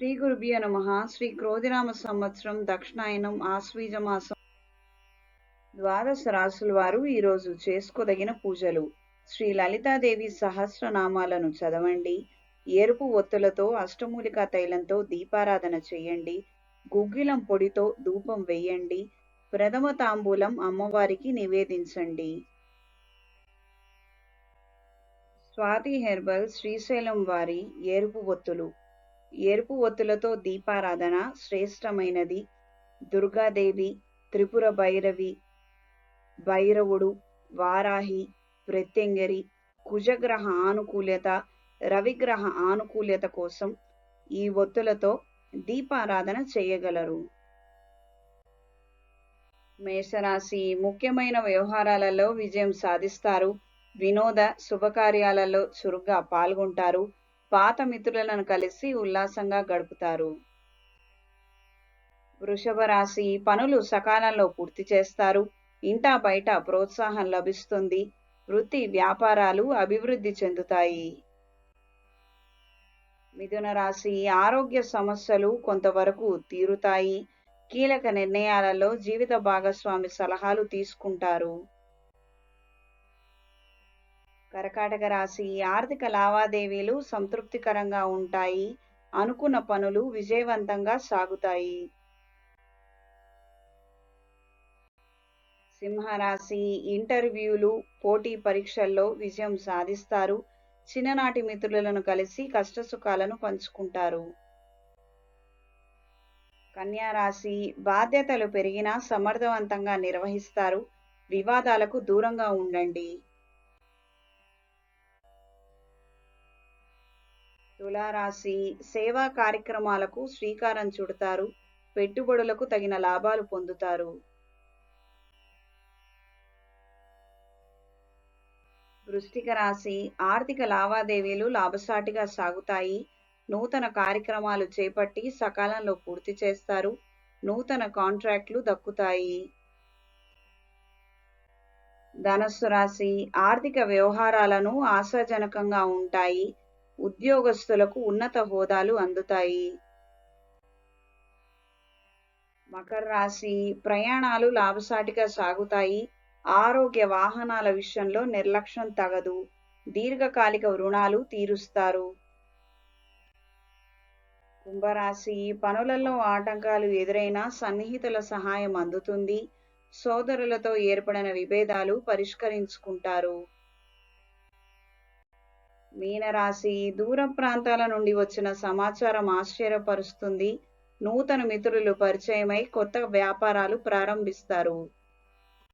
శ్రీ గురుభ్య నమ. శ్రీ క్రోధిరామ సంవత్సరం దక్షిణాయనం ఆశ్వీజ మాసం ద్వాదశ రాసుల వారు ఈరోజు చేసుకోదగిన పూజలు. శ్రీ లలితాదేవి సహస్రనామాలను చదవండి. ఎరుపు ఒత్తులతో అష్టమూలికా తైలంతో దీపారాధన చేయండి. గుగ్గిలం పొడితో ధూపం వేయండి. ప్రథమ తాంబూలం అమ్మవారికి నివేదించండి. స్వాతి హెర్బల్ శ్రీశైలం వారి ఎరుపు ఒత్తులు. ఎరుపు ఒత్తులతో దీపారాధన శ్రేష్టమైనది. దుర్గాదేవి త్రిపుర భైరవి భైరవుడు వారాహి ప్రత్యంగరి కుజగ్రహ ఆనుకూల్యత రవిగ్రహ ఆనుకూల్యత కోసం ఈ ఒత్తులతో దీపారాధన చేయగలరు. మేషరాశి ముఖ్యమైన వ్యవహారాలలో విజయం సాధిస్తారు. వినోద శుభకార్యాలలో చురుగ్గా పాల్గొంటారు. పాత మిత్రులను కలిసి ఉల్లాసంగా గడుపుతారు. వృషభ రాశి పనులు సకాలంలో పూర్తి చేస్తారు. ఇంటా బయట ప్రోత్సాహం లభిస్తుంది. వృత్తి వ్యాపారాలు అభివృద్ధి చెందుతాయి. మిథున రాశి ఆరోగ్య సమస్యలు కొంతవరకు తీరుతాయి. కీలక నిర్ణయాలలో జీవిత భాగస్వామి సలహాలు తీసుకుంటారు. కర్కాటక రాశి ఆర్థిక లావాదేవీలు సంతృప్తికరంగా ఉంటాయి. అనుకున్న పనులు విజయవంతంగా సాగుతాయి. సింహరాశి ఇంటర్వ్యూలు పోటీ పరీక్షల్లో విజయం సాధిస్తారు. చిన్ననాటి మిత్రులను కలిసి కష్టసుఖాలను పంచుకుంటారు. కన్యారాశి బాధ్యతలు పెరిగినా సమర్థవంతంగా నిర్వహిస్తారు. వివాదాలకు దూరంగా ఉండండి. తులారాశి సేవా కార్యక్రమాలకు శ్రీకారం చుడతారు. పెట్టుబడులకు తగిన లాభాలు పొందుతారు. వృష్టిక రాశి ఆర్థిక లావాదేవీలు లాభసాటిగా సాగుతాయి. నూతన కార్యక్రమాలు చేపట్టి సకాలంలో పూర్తి చేస్తారు. నూతన కాంట్రాక్ట్లు దక్కుతాయి. ధనస్సు రాశి ఆర్థిక వ్యవహారాలను ఆశాజనకంగా ఉంటాయి. ఉద్యోగస్తులకు ఉన్నత హోదాలు అందుతాయి. మకర రాశి ప్రయాణాలు లాభసాటిగా సాగుతాయి. ఆరోగ్య వాహనాల విషయంలో నిర్లక్ష్యం తగదు. దీర్ఘకాలిక రుణాలు తీరుస్తారు. కుంభరాశి పనులలో ఆటంకాలు ఎదురైనా సన్నిహితుల సహాయం అందుతుంది. సోదరులతో ఏర్పడిన విభేదాలు పరిష్కరించుకుంటారు. మీనరాశి దూర ప్రాంతాల నుండి వచ్చిన సమాచారం ఆశ్చర్యపరుస్తుంది. నూతన మిత్రులు పరిచయమై కొత్త వ్యాపారాలు ప్రారంభిస్తారు.